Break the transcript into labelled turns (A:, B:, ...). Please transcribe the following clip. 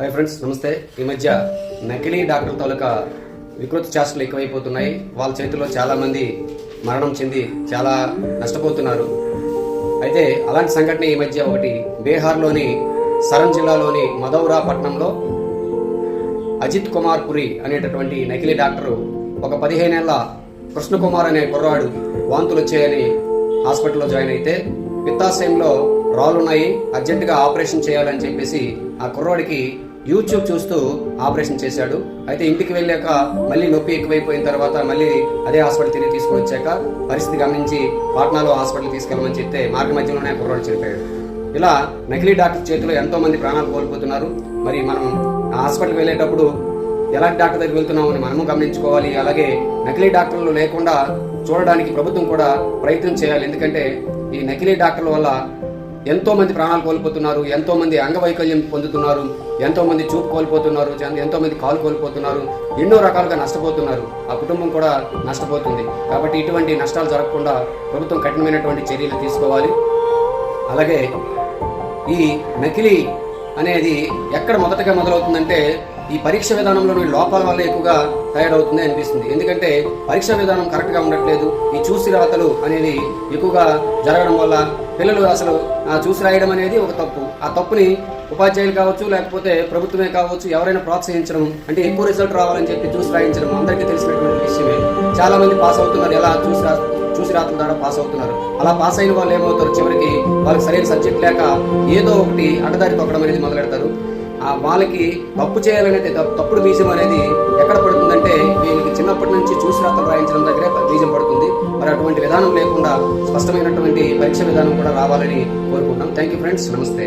A: Hi friends నమస్తే. ఈ మధ్య నకిలీ డాక్టర్ తాలూకా వికృత చేష్టలు ఎక్కువైపోతున్నాయి. వాళ్ళ చేతిలో చాలా మంది మరణం చెంది చాలా నష్టపోతున్నారు. అయితే అలాంటి సంఘటన ఈ మధ్య ఒకటి. బీహార్లోని సరం జిల్లాలోని మధౌరా పట్టణంలో అజిత్ కుమార్ పురి అనేటటువంటి నకిలీ డాక్టరు ఒక పదిహేనేళ్ళ కృష్ణకుమార్ అనే కుర్రాడు వాంతులు వచ్చాయని హాస్పిటల్లో జాయిన్ అయితే పిత్తాశయంలో రాళ్ళున్నాయి అర్జెంటుగా ఆపరేషన్ చేయాలని చెప్పేసి ఆ కుర్రాడికి యూట్యూబ్ చూస్తూ ఆపరేషన్ చేశాడు. అయితే ఇంటికి వెళ్ళాక మళ్ళీ నొప్పి ఎక్కువైపోయిన తర్వాత మళ్ళీ అదే హాస్పిటల్ తిరిగి తీసుకుని వచ్చాక పరిస్థితి గమనించి పాట్నాలో హాస్పిటల్ తీసుకెళ్ళమని చెప్తే మార్గ మధ్యలోనే కుర్రాడు చనిపోయాడు. ఇలా నకిలీ డాక్టర్ చేతిలో ఎంతో మంది ప్రాణాలు కోల్పోతున్నారు. మరి మనం హాస్పిటల్ హాస్పిటల్కి వెళ్ళేటప్పుడు ఎలాంటి డాక్టర్ దగ్గర దగ్గరికి వెళ్తున్నామని మనము గమనించుకోవాలి. అలాగే నకిలీ డాక్టర్లు లేకుండా చూడడానికి ప్రభుత్వం కూడా ప్రయత్నం చేయాలి. ఎందుకంటే ఈ నకిలీ డాక్టర్ల వల్ల ఎంతో మంది ప్రాణాలు కోల్పోతున్నారు ఎంతో మంది అంగవైకల్యం పొందుతున్నారు ఎంతో మంది చూపు కోల్పోతున్నారు ఎంతోమంది ఎంతో మంది కాలు కోల్పోతున్నారు ఎన్నో రకాలుగా నష్టపోతున్నారు. ఆ కుటుంబం కూడా నష్టపోతుంది. కాబట్టి ఇటువంటి నష్టాలు జరగకుండా ప్రభుత్వం కఠినమైనటువంటి చర్యలు తీసుకోవాలి. అలాగే ఈ నకిలీ అనేది ఎక్కడ మొదటగా మొదలవుతుందంటే ఈ పరీక్ష విధానంలోని లోపాల వల్ల ఎక్కువగా తయారవుతుంది అనిపిస్తుంది. ఎందుకంటే పరీక్ష విధానం కరెక్ట్గా ఉండట్లేదు. ఈ చూసి రాతలు అనేది ఎక్కువగా జరగడం వల్ల పిల్లలు అసలు ఆ, చూసి రాయడం అనేది ఒక తప్పు. ఆ తప్పుని ఉపాధ్యాయులు కావచ్చు లేకపోతే ప్రభుత్వమే కావచ్చు ఎవరైనా ప్రోత్సహించడం అంటే ఎక్కువ రిజల్ట్ రావాలని చెప్పి చూసి రాయించడం అందరికీ తెలిసినటువంటి విషయమే. చాలా మంది పాస్ అవుతున్నారు. ఎలా చూసి రా చూసి రాత్రుల ద్వారా పాస్ అవుతున్నారు. అలా పాస్ అయిన వాళ్ళు ఏమవుతారు? చివరికి వాళ్ళకి సరైన సబ్జెక్ట్ లేక ఏదో ఒకటి అడ్డదారి తొక్కడం అనేది మొదలెడతారు. ఆ వాళ్ళకి తప్పు చేయాలనేది తప్పు- తప్పుడు బీజం అనేది ఎక్కడ పడుతుందంటే వీళ్ళకి చిన్నప్పటి నుంచి చూసి రాత్రులు రాయించడం దగ్గరే బీజం పడుతుంది. విధానం లేకుండా స్పష్టమైనటువంటి పరీక్ష విధానం కూడా రావాలని కోరుకుంటున్నాం. థ్యాంక్ యూ ఫ్రెండ్స్ నమస్తే